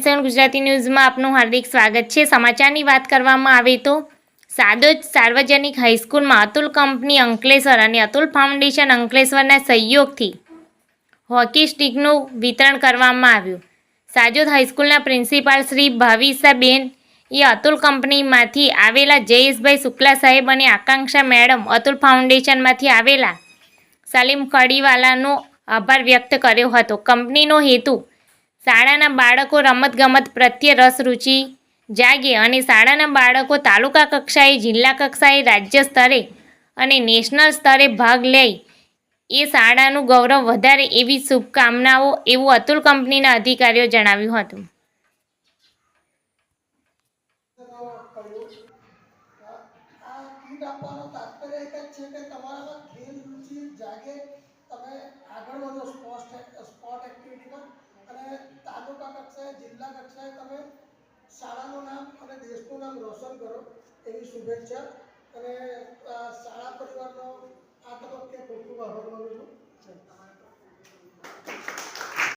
મિત્રો ગુજરાતી ન્યૂઝમાં આપનું હાર્દિક સ્વાગત છે. સમાચારની વાત કરવામાં આવે તો સાદોજ સાર્વજનિક હાઈસ્કૂલમાં અતુલ કંપની અંકલેશ્વર અને અતુલ ફાઉન્ડેશન અંકલેશ્વરના સહયોગથી હોકી સ્ટિકનું વિતરણ કરવામાં આવ્યું. સાજોદ હાઈસ્કૂલના પ્રિન્સિપાલ શ્રી ભાવિસાબેન એ અતુલ કંપનીમાંથી આવેલા જયેશભાઈ શુક્લા સાહેબ અને આકાંક્ષા મેડમ અતુલ ફાઉન્ડેશનમાંથી આવેલા સલીમ કડીવાલાનો આભાર વ્યક્ત કર્યો હતો. કંપનીનો હેતુ શાળાના બાળકો રમતગમત પ્રત્યે રસ રુચિ જાગે અને શાળાના બાળકો તાલુકા કક્ષાએ, જિલ્લા કક્ષાએ, રાજ્ય સ્તરે અને નેશનલ સ્તરે ભાગ લે. એ શાળાનું ગૌરવ વધારે એવી શુભકામનાઓ એવું અતુલ કંપનીના અધિકારીઓ જણાવ્યું હતું. આગળ વધો સ્પોર્ટ સ્પોર્ટ એક્ટિવિટીમાં જિલ્લા કક્ષાએ તમે શાળાનું નામ અને દેશનું નામ રોશન કરો એવી શુભેચ્છા અને